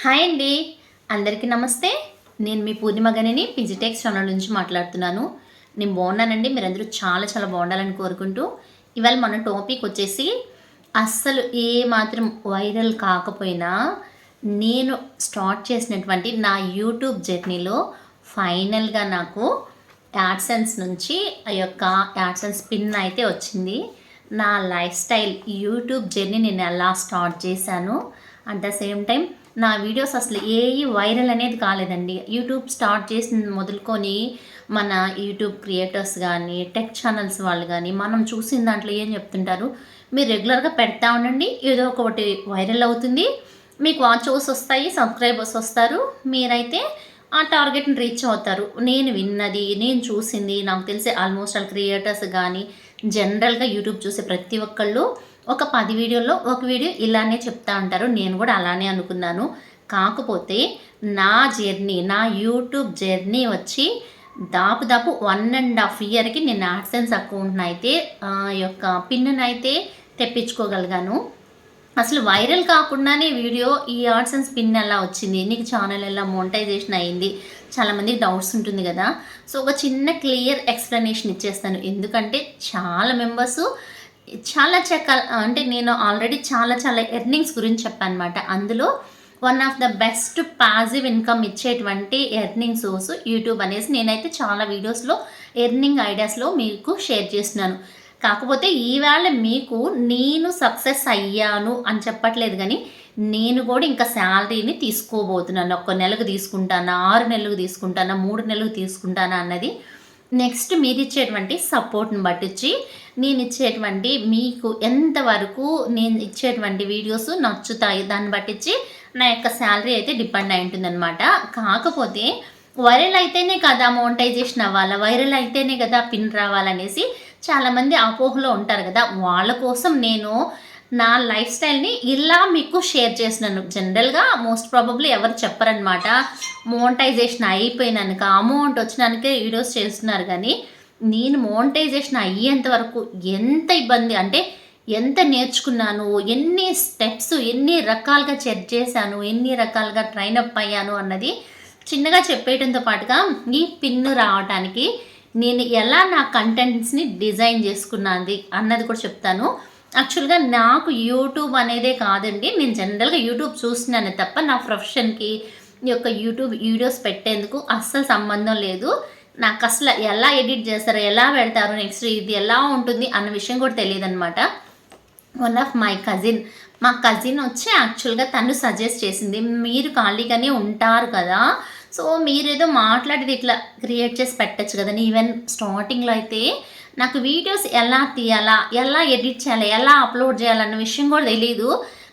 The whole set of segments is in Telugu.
హాయ్ అండి. అందరికీ నమస్తే. నేను మీ పూర్ణిమ గనిని పిజిటెక్స్ ఛానల్ నుంచి మాట్లాడుతున్నాను. నేను బాగున్నానండి. మీరందరూ చాలా చాలా బాగుండాలని కోరుకుంటూ ఇవాళ మన టాపిక్ వచ్చేసి అస్సలు ఏ మాత్రం వైరల్ కాకపోయినా నేను స్టార్ట్ చేసినటువంటి నా యూట్యూబ్ జర్నీలో ఫైనల్గా నాకు యాడ్సెన్స్ నుంచి ఆ యొక్క యాడ్సెన్స్ పిన్ అయితే వచ్చింది. నా లైఫ్ స్టైల్ యూట్యూబ్ జర్నీ నేను ఎలా స్టార్ట్ చేశాను. అట్ ద సేమ్ టైం నా వీడియోస్ అసలు ఏ వైరల్ అనేది కాలేదండి. యూట్యూబ్ స్టార్ట్ చేసిన మొదలుకొని మన యూట్యూబ్ క్రియేటర్స్ కానీ టెక్ ఛానల్స్ వాళ్ళు కానీ మనం చూసిన దాంట్లో ఏం చెప్తుంటారు? మీరు రెగ్యులర్గా పెడతా ఉండండి. ఏదో ఒకటి వైరల్ అవుతుంది. మీకు వాచోస్ వస్తాయి సబ్స్క్రైబర్స్ వస్తారు. మీరైతే ఆ టార్గెట్ని రీచ్ అవుతారు. నేను విన్నది నేను చూసింది నాకు తెలిసే ఆల్మోస్ట్ ఆల్ క్రియేటర్స్ కానీ జనరల్గా యూట్యూబ్ చూసే ప్రతి ఒక్కళ్ళు ఒక పది వీడియోల్లో ఒక వీడియో ఇలానే చెప్తా ఉంటారు నేను కూడా అలానే అనుకున్నాను. కాకపోతే నా జర్నీ నా యూట్యూబ్ జర్నీ వచ్చి దాపు దాపు వన్ అండ్ హాఫ్ ఇయర్కి నేను యాడ్సెన్స్ అకౌంట్ని అయితే యొక్క పిన్నుని అయితే తెప్పించుకోగలిగాను. అసలు వైరల్ కాకుండానే వీడియో ఈ ఆర్ట్స్ పిన్ ఎలా వచ్చింది నీకు ఛానల్ ఎలా మోనటైజేషన్ అయింది చాలామందికి డౌట్స్ ఉంటుంది కదా. సో ఒక చిన్న క్లియర్ ఎక్స్ప్లెనేషన్ ఇచ్చేస్తాను. ఎందుకంటే చాలా మెంబర్స్ చాలా చెక్క అంటే నేను ఆల్రెడీ చాలా చాలా ఎర్నింగ్స్ గురించి చెప్పాను అనమాట అందులో one of the best passive income ఇచ్చేటువంటి ఎర్నింగ్ సోర్స్ యూట్యూబ్ అనేసి నేనైతే చాలా వీడియోస్లో ఎర్నింగ్ ఐడియాస్లో మీకు షేర్ చేస్తున్నాను. కాకపోతే ఈవేళ మీకు నేను సక్సెస్ అయ్యాను అని చెప్పట్లేదు కానీ నేను కూడా ఇంకా శాలరీని తీసుకోబోతున్నాను. ఒక్క నెలకు తీసుకుంటానా ఆరు నెలలకు తీసుకుంటానా మూడు నెలలకు తీసుకుంటానా అన్నది నెక్స్ట్ మీరు ఇచ్చేటువంటి సపోర్ట్ని బట్టించి నేను ఇచ్చేటువంటి మీకు ఎంతవరకు నేను ఇచ్చేటువంటి వీడియోస్ నచ్చుతాయి దాన్ని బట్టించి నా యొక్క శాలరీ అయితే డిపెండ్ అయి ఉంటుందన్నమాట కాకపోతే వైరల్ అయితేనే కదా మోనిటైజేషన్ అవ్వాలా? వైరల్ అయితేనే కదా పిన్ రావాలనేసి చాలామంది అపోహలో ఉంటారు కదా. వాళ్ళ కోసం నేను నా లైఫ్ స్టైల్ని ఇలా మీకు షేర్ చేసినాను. జనరల్గా మోస్ట్ ప్రాబబ్లీ ఎవరు చెప్పరనమాట మోనటైజేషన్ అయిపోయినాక అమౌంట్ వచ్చినానికే వీడియోస్ చేస్తున్నారు కానీ నేను మోనటైజేషన్ అయ్యేంత వరకు ఎంత ఇబ్బంది అంటే ఎంత నేర్చుకున్నాను ఎన్ని స్టెప్స్ ఎన్ని రకాలుగా చెక్ చేశాను ఎన్ని రకాలుగా ట్రైన్ అప్ అయ్యాను అన్నది చిన్నగా చెప్పేయడంతో పాటుగా ఈ పిన్ను రావడానికి నేను ఎలా నా కంటెంట్స్ని డిజైన్ చేసుకున్నది అన్నది కూడా చెప్తాను. యాక్చువల్గా నాకు యూట్యూబ్ అనేదే కాదండి. నేను జనరల్గా యూట్యూబ్ చూస్తున్నాను తప్ప నా ప్రొఫెషన్కి ఈ యొక్క యూట్యూబ్ వీడియోస్ పెట్టేందుకు అస్సలు సంబంధం లేదు. నాకు అసలు ఎలా ఎడిట్ చేస్తారు ఎలా పెడతారు నెక్స్ట్ ఇది ఎలా ఉంటుంది అన్న విషయం కూడా తెలియదు అనమాట వన్ ఆఫ్ మై కజిన్ మా కజిన్ వచ్చి యాక్చువల్గా తను సజెస్ట్ చేసింది మీరు ఖాళీగానే ఉంటారు కదా సో మీరేదో మాట్లాడేది ఇట్లా క్రియేట్ చేసి పెట్టచ్చు కదండి ఈవెన్ స్టార్టింగ్లో అయితే నాకు వీడియోస్ ఎలా తీయాలా ఎలా ఎడిట్ చేయాలి ఎలా అప్లోడ్ చేయాలన్న విషయం కూడా తెలియదు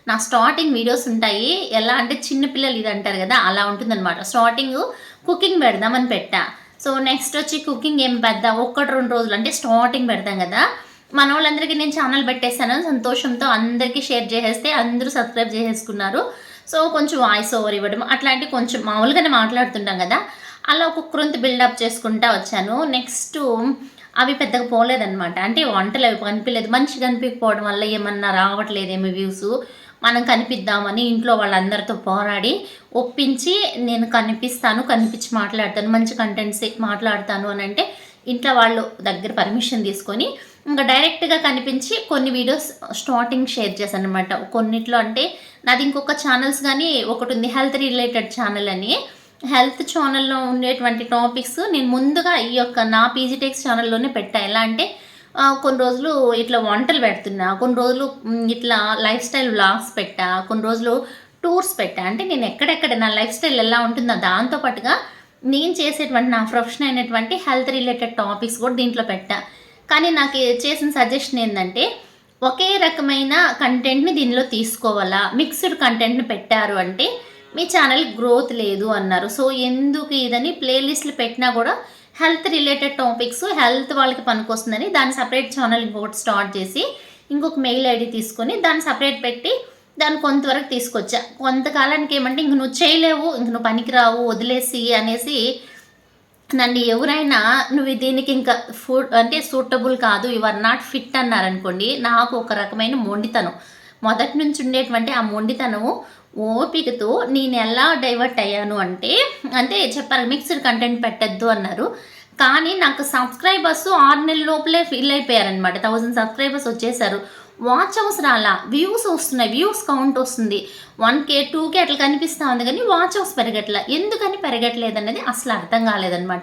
నా స్టార్టింగ్ వీడియోస్ ఉంటాయి. ఎలా అంటే చిన్నపిల్లలు ఇది అంటారు కదా అలా ఉంటుందన్నమాట. స్టార్టింగ్ కుకింగ్ పెడదామని పెట్టా. సో నెక్స్ట్ వచ్చి కుకింగ్ ఏం పెద్దాం ఒక్కటి రెండు రోజులు అంటే స్టార్టింగ్ పెడతాం కదా. మన వాళ్ళందరికీ నేను ఛానల్ పెట్టేస్తాను సంతోషంతో అందరికీ షేర్ చేసేస్తే అందరూ సబ్స్క్రైబ్ చేసేసుకున్నారు. సో కొంచెం వాయిస్ ఓవర్ ఇవ్వడం అట్లాంటి కొంచెం మామూలుగానే మాట్లాడుతుంటాం కదా. అలా ఒక్కొక్కరంత బిల్డప్ చేసుకుంటా వచ్చాను. నెక్స్ట్ అవి పెద్దగా పోలేదన్నమాట. అంటే వంటలు అవి కనిపించలేదు మంచిగా కనిపించకపోవడం వల్ల ఏమన్నా రావట్లేదేమో వ్యూస్ మనం కనిపిద్దామని ఇంట్లో వాళ్ళందరితో పోరాడి ఒప్పించి నేను కనిపిస్తాను కనిపించి మాట్లాడతాను మంచి కంటెంట్స్ మాట్లాడతాను అని అంటే ఇంట్లో వాళ్ళు దగ్గర పర్మిషన్ తీసుకొని ఇంకా డైరెక్ట్గా కనిపించి కొన్ని వీడియోస్ స్టార్టింగ్ షేర్ చేశాను అనమాట కొన్నిట్లో అంటే నాది ఇంకొక ఛానల్స్ కానీ ఒకటి ఉంది హెల్త్ రిలేటెడ్ ఛానల్ అని. హెల్త్ ఛానల్లో ఉండేటువంటి టాపిక్స్ నేను ముందుగా ఈ యొక్క నా పీజీటెక్స్ ఛానల్లోనే పెట్టా. ఎలా అంటే కొన్ని రోజులు ఇట్లా వంటలు పెడుతున్నా కొన్ని రోజులు ఇట్లా లైఫ్ స్టైల్ వ్లాగ్స్ పెట్టా కొన్ని రోజులు టూర్స్ పెట్టా. అంటే నేను ఎక్కడెక్కడ నా లైఫ్ స్టైల్ ఎలా ఉంటుందో దాంతోపాటుగా నేను చేసేటువంటి నా ప్రొఫెషన్ అయినటువంటి హెల్త్ రిలేటెడ్ టాపిక్స్ కూడా దీంట్లో పెట్టా. కానీ నాకు చేసిన సజెషన్ ఏంటంటే ఒకే రకమైన కంటెంట్ని దీనిలో తీసుకోవాలా? మిక్స్డ్ కంటెంట్ని పెట్టారు అంటే మీ ఛానల్ గ్రోత్ లేదు అన్నారు. సో ఎందుకు ఇదని ప్లేలిస్ట్లు పెట్టినా కూడా హెల్త్ రిలేటెడ్ టాపిక్స్ హెల్త్ వాళ్ళకి పనికొస్తుందని దాన్ని సపరేట్ ఛానల్ ఇంకొకటి స్టార్ట్ చేసి ఇంకొక మెయిల్ ఐడి తీసుకొని దాన్ని సపరేట్ పెట్టి దాన్ని కొంతవరకు తీసుకొచ్చా. కొంతకాలానికి ఏమంటే ఇంక నువ్వు చేయలేవు ఇంక నువ్వు పనికిరావు వదిలేసి అనేసి నన్ను ఎవరైనా నువ్వు దీనికి ఇంకా ఫుడ్ అంటే సూటబుల్ కాదు యు ఆర్ నాట్ ఫిట్ అన్నారనుకోండి నాకు ఒక రకమైన మొండితనం. మొదటి నుంచి ఉండేటువంటి ఆ మొండితనం ఓపికతో నేను ఎలా డైవర్ట్ అయ్యాను అంటే అంటే చెప్పారు మిక్స్డ్ కంటెంట్ పెట్టద్దు అన్నారు. కానీ నాకు సబ్స్క్రైబర్స్ ఆరు నెలల లోపలే ఫిల్ అయిపోయారనమాట థౌజండ్ సబ్స్క్రైబర్స్ వచ్చేసారు. వాచ్ అవర్స్ రాలా. వ్యూస్ వస్తున్నాయి. వ్యూస్ కౌంట్ వస్తుంది. వన్ కే టూ కే అట్లా కనిపిస్తూ ఉంది కానీ వాచ్ అవర్స్ పెరగట్ల. ఎందుకని పెరగట్లేదు అన్నది అసలు అర్థం కాలేదనమాట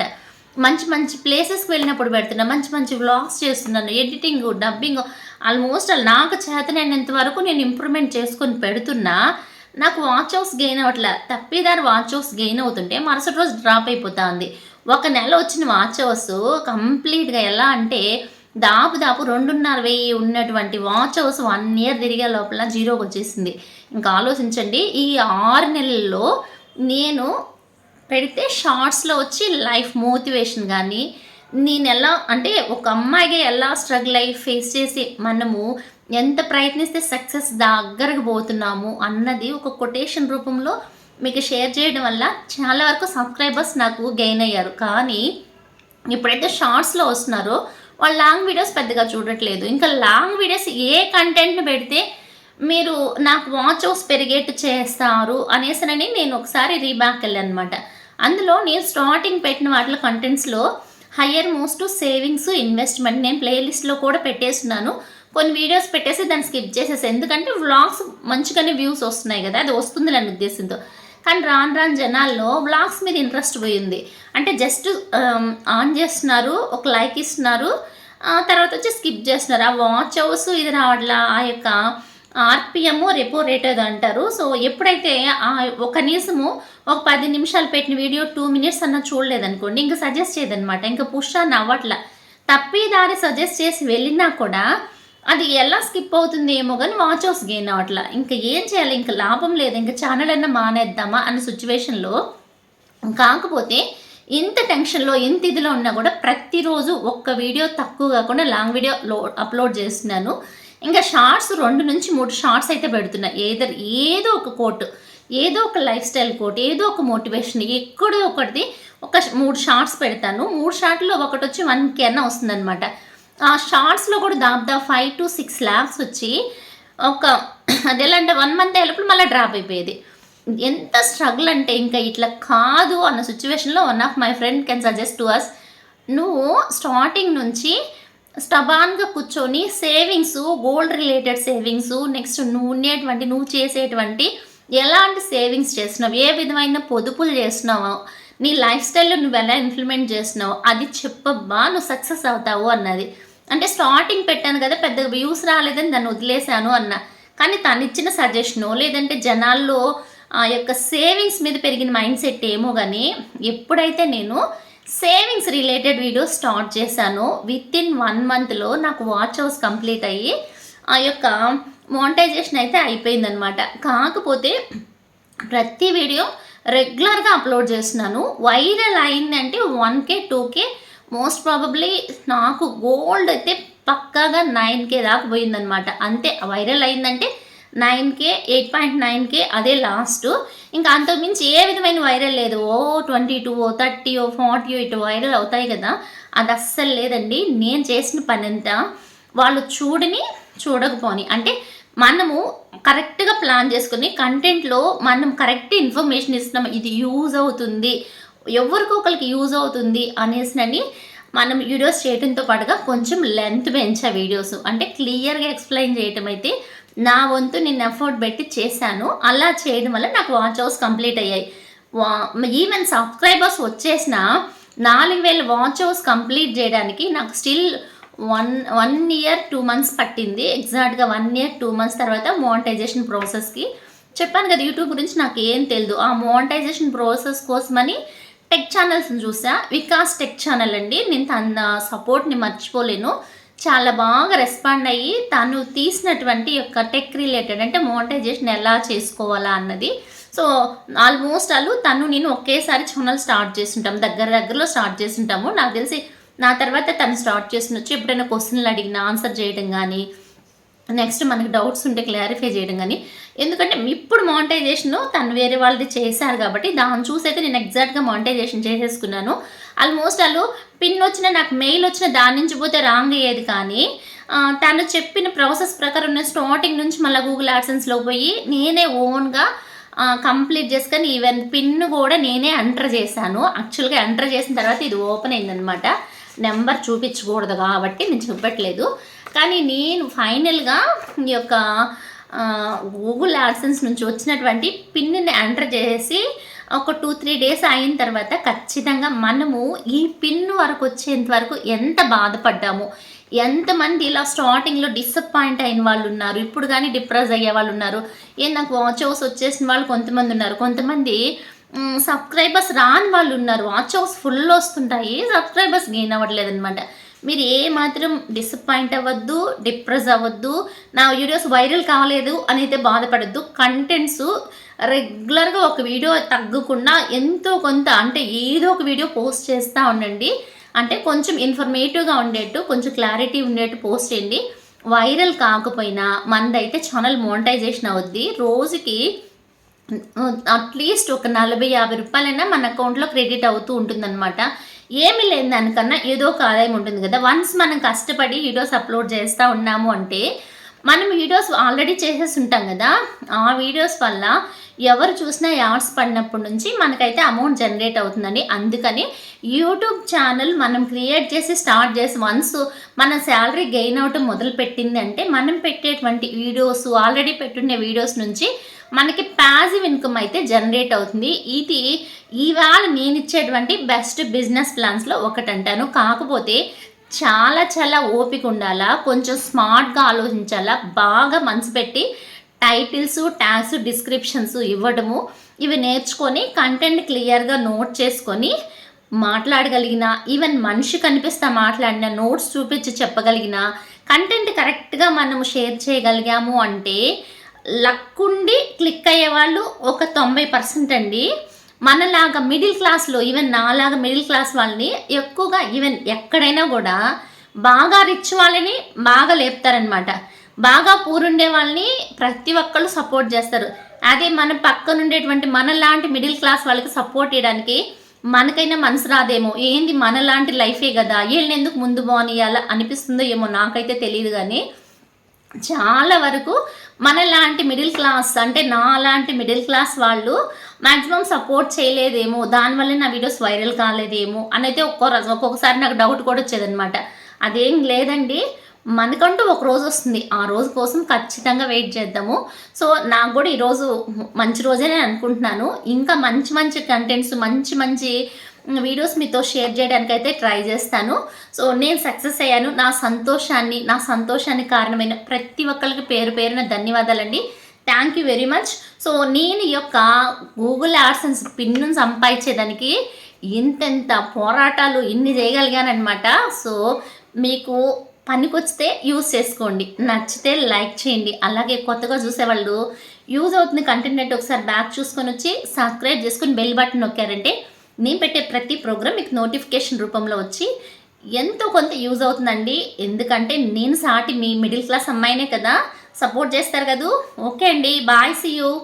మంచి మంచి ప్లేసెస్కి వెళ్ళినప్పుడు పెడుతున్నా. మంచి మంచి వ్లాగ్స్ చేస్తున్నాను. ఎడిటింగ్ డబ్బింగ్ ఆల్మోస్ట్ నాకు చేతనైనంత వరకు నేను ఇంప్రూవ్మెంట్ చేసుకొని పెడుతున్నా. నాకు వాచ్ హౌస్ గెయిన్ అవ్వట్లే. తప్పిదారి వాచ్ హౌస్ గెయిన్ అవుతుంటే మరుసటి రోజు డ్రాప్ అయిపోతా ఉంది. ఒక నెల వచ్చిన వాచ్ హౌస్ కంప్లీట్గా ఎలా అంటే దాపు దాపు రెండున్నర వెయ్యి ఉన్నటువంటి వాచ్ హౌస్ వన్ ఇయర్ తిరిగే లోపల జీరోకి వచ్చేసింది. ఇంకా ఆలోచించండి ఈ ఆరు నెలల్లో నేను పెడితే షార్ట్స్లో వచ్చి లైఫ్ మోటివేషన్ కానీ నేను ఎలా అంటే ఒక అమ్మాయిగా ఎలా స్ట్రగుల్ అయ్యి ఫేస్ చేసి మనము ఎంత ప్రయత్నిస్తే సక్సెస్ దగ్గరకు పోతున్నాము అన్నది ఒక కొటేషన్ రూపంలో మీకు షేర్ చేయడం వల్ల చాలా వరకు సబ్స్క్రైబర్స్ నాకు గెయిన్ అయ్యారు. కానీ ఇప్పుడైతే షార్ట్స్లో వస్తున్నారో వాళ్ళు లాంగ్ వీడియోస్ పెద్దగా చూడట్లేదు. ఇంకా లాంగ్ వీడియోస్ ఏ కంటెంట్ని పెడితే మీరు నాకు వాచ్ హౌస్ పెరిగేట్టు చేస్తారు అనేసనని నేను ఒకసారి రీబ్యాక్ వెళ్ళాను అనమాట అందులో నేను స్టార్టింగ్ పెట్టిన వాటిలో కంటెంట్స్లో హయ్యర్ మోస్ట్ సేవింగ్స్ ఇన్వెస్ట్మెంట్ నేను ప్లేలిస్ట్లో కూడా పెట్టేస్తున్నాను. కొన్ని వీడియోస్ పెట్టేసి దాన్ని స్కిప్ చేసేసి ఎందుకంటే వ్లాగ్స్ మంచిగానే వ్యూస్ వస్తున్నాయి కదా అది వస్తుంది అనే ఉద్దేశంతో. కానీ రాను రాను జనాల్లో వ్లాగ్స్ మీద ఇంట్రెస్ట్ పోయింది. అంటే జస్ట్ ఆన్ um, చేస్తున్నారు ఒక లైక్ ఇస్తున్నారు తర్వాత వచ్చి స్కిప్ చేస్తున్నారు. ఆ వాచ్ అవర్స్ ఇది రావట్లా? ఆ యొక్క ఆర్పిఎమ్ రెపో రేట్ అది అంటారు. సో ఎప్పుడైతే ఆ ఒక కనీసము ఒక పది నిమిషాలు పెట్టిన వీడియో టూ మినిట్స్ అన్న చూడలేదనుకోండి ఇంకా సజెస్ట్ చేయదనమాట ఇంకా పుష్ అని అవ్వట్ల. తప్పిదారి సజెస్ట్ చేసి వెళ్ళినా కూడా అది ఎలా స్కిప్ అవుతుంది ఏమో కానీ వాచ్ హౌస్ గెయిన్ అట్లా ఇంకా ఏం చేయాలి? ఇంకా లాభం లేదు. ఇంకా ఛానల్ అన్నా మానేద్దామా అన్న సిచ్యువేషన్లో కాకపోతే ఇంత టెన్షన్లో ఇంత ఇదిలో ఉన్నా కూడా ప్రతిరోజు ఒక్క వీడియో తక్కువ కాకుండా లాంగ్ వీడియో లో అప్లోడ్ చేస్తున్నాను. ఇంకా షార్ట్స్ రెండు నుంచి మూడు షార్ట్స్ అయితే పెడుతున్నా. ఏదో ఏదో ఒక కోట్ ఏదో ఒక లైఫ్ స్టైల్ కోట్ ఏదో ఒక మోటివేషన్ ఎక్కడో ఒకటి ఒక మూడు షార్ట్స్ పెడతాను. మూడు షార్ట్లో ఒకటి వచ్చి వన్ కే అన్న వస్తుందన్నమాట. ఆ షార్ట్స్లో కూడా దాదాపు ఫైవ్ టు సిక్స్ ల్యాబ్స్ వచ్చి ఒక అది ఎలా అంటే వన్ మంత్ అయ్యేటప్పుడు మళ్ళీ డ్రాప్ అయిపోయేది. ఎంత స్ట్రగుల్ అంటే ఇంకా ఇట్లా కాదు అన్న సిచ్యువేషన్లో one of my friend can suggest to us నువ్వు స్టార్టింగ్ నుంచి స్టబాన్గా కూర్చొని savings gold related savings next నువ్వు ఉండేటువంటి నువ్వు చేసేటువంటి ఎలాంటి సేవింగ్స్ చేస్తున్నావు? ఏ విధమైన పొదుపులు చేస్తున్నావు? నీ లైఫ్ స్టైల్లో నువ్వు ఎలా ఇంప్లిమెంట్ చేస్తున్నావు? అది చెప్పబ్బా నువ్వు సక్సెస్ అవుతావు అన్నది. అంటే స్టార్టింగ్ పెట్టాను కదా పెద్ద వ్యూస్ రాలేదని దాన్ని వదిలేశాను అన్న. కానీ తను ఇచ్చిన సజెషను లేదంటే జనాల్లో ఆ యొక్క సేవింగ్స్ మీద పెరిగిన మైండ్ సెట్ ఏమో కానీ ఎప్పుడైతే నేను సేవింగ్స్ రిలేటెడ్ వీడియో స్టార్ట్ చేశాను విత్ ఇన్ వన్ మంత్లో నాకు వాచ్ హౌస్ కంప్లీట్ అయ్యి ఆ యొక్క మోనిటైజేషన్ అయితే అయిపోయిందనమాట కాకపోతే ప్రతి వీడియో రెగ్యులర్గా అప్లోడ్ చేస్తున్నాను. వైరల్ అయిందంటే one K two K most probably నాకు గోల్డ్ అయితే పక్కాగా నైన్ కే దాకా పోయిందనమాట అంతే వైరల్ అయిందంటే nine K eight point nine K అదే లాస్ట్ ఇంకా అంతకుమించి ఏ విధమైన వైరల్ లేదు. ఓ ట్వంటీ టూ ఓ థర్టీ ఓ ఫార్టీ ఇటు వైరల్ అవుతాయి కదా. అది అస్సలు లేదండి. నేను చేసిన పని అంతా వాళ్ళు చూడని చూడకపోని. అంటే మనము కరెక్ట్గా ప్లాన్ చేసుకుని కంటెంట్లో మనం కరెక్ట్ ఇన్ఫర్మేషన్ ఇస్తున్నాం. ఇది యూజ్ అవుతుంది. ఎవరికి ఒకరికి యూజ్ అవుతుంది అనేసినని మనం వీడియోస్ చేయడంతో పాటుగా కొంచెం లెంత్ పెంచా వీడియోస్. అంటే క్లియర్గా ఎక్స్ప్లెయిన్ చేయటం అయితే నా వంతు నేను ఎఫర్ట్ పెట్టి చేశాను. అలా చేయడం వల్ల నాకు వాచ్ అవర్స్ కంప్లీట్ అయ్యాయి. ఈవెన్ సబ్స్క్రైబర్స్ వచ్చేసిన నాలుగు వేల వాచ్ అవర్స్ కంప్లీట్ చేయడానికి నాకు still one one year two months పట్టింది. ఎగ్జాక్ట్గా వన్ ఇయర్ టూ మంత్స్ తర్వాత మోనటైజేషన్ ప్రాసెస్కి చెప్పాను కదా యూట్యూబ్ గురించి నాకు ఏం తెలియదు ఆ మోనటైజేషన్ ప్రాసెస్ కోసమని టెక్ ఛానల్స్ని చూసా. వికాస్ టెక్ ఛానల్ అండి. నేను తన సపోర్ట్ని మర్చిపోలేను. చాలా బాగా రెస్పాండ్ అయ్యి తను తీసినటువంటి యొక్క టెక్ రిలేటెడ్ అంటే మోనిటైజేషన్ ఎలా చేసుకోవాలా అన్నది. సో ఆల్మోస్ట్ వాళ్ళు తను నేను ఒకేసారి ఛానల్ స్టార్ట్ చేస్తుంటాం. దగ్గర దగ్గరలో స్టార్ట్ చేస్తుంటాము. నాకు తెలిసి నా తర్వాత తను స్టార్ట్ చేసినొచ్చు ఎప్పుడైనా క్వశ్చన్లు అడిగిన ఆన్సర్ చేయడం కానీ నెక్స్ట్ మనకి డౌట్స్ ఉంటే క్లారిఫై చేయడం కానీ. ఎందుకంటే ఇప్పుడు మానిటైజేషన్ తను వేరే వాళ్ళది చేశారు కాబట్టి దాన్ని చూసి అయితే నేను ఎగ్జాక్ట్గా మానిటైజేషన్ చేసేసుకున్నాను. ఆల్మోస్ట్ వాళ్ళు పిన్ వచ్చిన నాకు మెయిల్ వచ్చిన దాని నుంచి పోతే రాంగ్ అయ్యేది కానీ తను చెప్పిన ప్రాసెస్ ప్రకారం నేను స్టార్టింగ్ నుంచి మళ్ళీ గూగుల్ యాడ్సెన్స్లో పోయి నేనే ఓన్గా కంప్లీట్ చేసుకొని ఈవెన్ పిన్ కూడా నేనే ఎంటర్ చేశాను. యాక్చువల్గా ఎంటర్ చేసిన తర్వాత ఇది ఓపెన్ అయిందనమాట నెంబర్ చూపించకూడదు కాబట్టి నేను చూపట్లేదు కానీ నేను ఫైనల్గా ఈ యొక్క గూగుల్ యాడ్సెన్స్ నుంచి వచ్చినటువంటి పిన్ని ఎంటర్ చేసి ఒక టూ త్రీ డేస్ అయిన తర్వాత ఖచ్చితంగా మనము ఈ పిన్ వరకు వచ్చేంత వరకు ఎంత బాధపడ్డాము ఎంతమంది ఇలా స్టార్టింగ్లో డిసప్పాయింట్ అయిన వాళ్ళు ఉన్నారు ఇప్పుడు కానీ డిప్రెస్ అయ్యే వాళ్ళు ఉన్నారు ఏం నాకు వాచ్ హౌస్ వచ్చేసిన వాళ్ళు కొంతమంది ఉన్నారు కొంతమంది సబ్స్క్రైబర్స్ రాని వాళ్ళు ఉన్నారు వాచ్ హౌస్ ఫుల్ వస్తుంటాయి సబ్స్క్రైబర్స్ గెయిన్ అవ్వట్లేదు అనమాట మీరు ఏ మాత్రం డిసప్పాయింట్ అవ్వద్దు డిప్రెస్ అవ్వద్దు నా వీడియోస్ వైరల్ కావలేదు అని అయితే బాధపడద్దు. కంటెంట్స్ రెగ్యులర్గా ఒక వీడియో తగ్గకుండా ఎంతో కొంత అంటే ఏదో ఒక వీడియో పోస్ట్ చేస్తూ ఉండండి. అంటే కొంచెం ఇన్ఫర్మేటివ్గా ఉండేట్టు కొంచెం క్లారిటీ ఉండేట్టు పోస్ట్ చేయండి. వైరల్ కాకపోయినా మనదైతే ఛానల్ మోనటైజేషన్ అవుద్ది. రోజుకి అట్లీస్ట్ ఒక నలభై యాభై రూపాయలైనా మన అకౌంట్లో క్రెడిట్ అవుతూ ఉంటుందన్నమాట. ఏమి లేని దానికన్నా ఏదో ఒక ఆదాయం ఉంటుంది కదా. వన్స్ మనం కష్టపడి వీడియోస్ అప్లోడ్ చేస్తూ ఉన్నాము అంటే మనం వీడియోస్ ఆల్రెడీ చేసేసి ఉంటాం కదా. ఆ వీడియోస్ వల్ల ఎవరు చూసినా యాడ్స్ పడినప్పటి నుంచి మనకైతే అమౌంట్ జనరేట్ అవుతుందండి. అందుకని యూట్యూబ్ ఛానల్ మనం క్రియేట్ చేసి స్టార్ట్ చేసి వన్స్ మన శాలరీ గెయిన్ అవటం మొదలు పెట్టిందంటే మనం పెట్టేటువంటి వీడియోస్ ఆల్రెడీ పెట్టున్న వీడియోస్ నుంచి మనకి ప్యాసివ్ ఇన్కమ్ అయితే జనరేట్ అవుతుంది. ఇది ఇవాళ నేను ఇచ్చేటువంటి బెస్ట్ బిజినెస్ ప్లాన్స్లో ఒకటి అంటాను కాకపోతే చాలా చాలా ఓపిక ఉండాలా కొంచెం స్మార్ట్గా ఆలోచించాలా బాగా మనసు పెట్టి టైటిల్స్ ట్యాగ్స్ డిస్క్రిప్షన్స్ ఇవ్వడము ఇవి నేర్చుకొని కంటెంట్ క్లియర్గా నోట్ చేసుకొని మాట్లాడగలిగిన ఈవెన్ మనిషి కనిపిస్తా మాట్లాడిన నోట్స్ చూపించి చెప్పగలిగిన కంటెంట్ కరెక్ట్గా మనము షేర్ చేయగలిగాము అంటే లక్ ఉండి క్లిక్ అయ్యే వాళ్ళు ఒక తొంభై పర్సెంట్ అండి. మనలాగా మిడిల్ క్లాస్లో ఈవెన్ నాలాగా మిడిల్ క్లాస్ వాళ్ళని ఎక్కువగా ఈవెన్ ఎక్కడైనా కూడా బాగా రిచ్ వాళ్ళని బాగా లేపుతారనమాట బాగా పూరుండే వాళ్ళని ప్రతి ఒక్కళ్ళు సపోర్ట్ చేస్తారు. అదే మన పక్కన ఉండేటువంటి మనలాంటి మిడిల్ క్లాస్ వాళ్ళకి సపోర్ట్ చేయడానికి మనకైనా మనసు రాదేమో. ఏంది మనలాంటి లైఫే కదా వీళ్ళని ఎందుకు ముందు బాగునియాలా అనిపిస్తుందో ఏమో నాకైతే తెలియదు కానీ చాలా వరకు మనలాంటి మిడిల్ క్లాస్ అంటే నా లాంటి మిడిల్ క్లాస్ వాళ్ళు మ్యాక్సిమం సపోర్ట్ చేయలేదేమో దానివల్ల నా వీడియోస్ వైరల్ కాలేదేమో అని అయితే ఒక్కో రోజు ఒక్కొక్కసారి నాకు డౌట్ కూడా వచ్చేదనమాట అదేం లేదండి మనకంటూ ఒక రోజు వస్తుంది. ఆ రోజు కోసం ఖచ్చితంగా వెయిట్ చేద్దాము. సో నాకు కూడా ఈరోజు మంచి రోజే నేను అనుకుంటున్నాను. ఇంకా మంచి మంచి కంటెంట్స్ మంచి మంచి వీడియోస్ మీతో షేర్ చేయడానికి అయితే ట్రై చేస్తాను. సో నేను సక్సెస్ అయ్యాను. నా సంతోషాన్ని నా సంతోషానికి కారణమైన ప్రతి ఒక్కరికి పేరు పేరున ధన్యవాదాలండి. Thank you very much so నేను ఈ యొక్క గూగుల్ యాడ్సెన్స్ పిన్ను సంపాదించేదానికి ఇంతెంత పోరాటాలు ఇన్ని చేయగలిగానమాట సో మీకు పనికొచ్చితే యూజ్ చేసుకోండి. నచ్చితే లైక్ చేయండి. అలాగే కొత్తగా చూసేవాళ్ళు యూజ్ అవుతుంది కంటెంట్ అంటే ఒకసారి బ్యాక్ చూసుకొని వచ్చి సబ్స్క్రైబ్ చేసుకొని బెల్ బటన్ నొక్కారంటే నేను పెట్టే ప్రతి ప్రోగ్రామ్ మీకు నోటిఫికేషన్ రూపంలో వచ్చి ఎంతో కొంత యూజ్ అవుతుందండి. ఎందుకంటే నేను సాటి మీ మిడిల్ క్లాస్ అమ్మాయినే కదా. సపోర్ట్ చేస్తారు కదా. ఓకే అండి. Bye see you.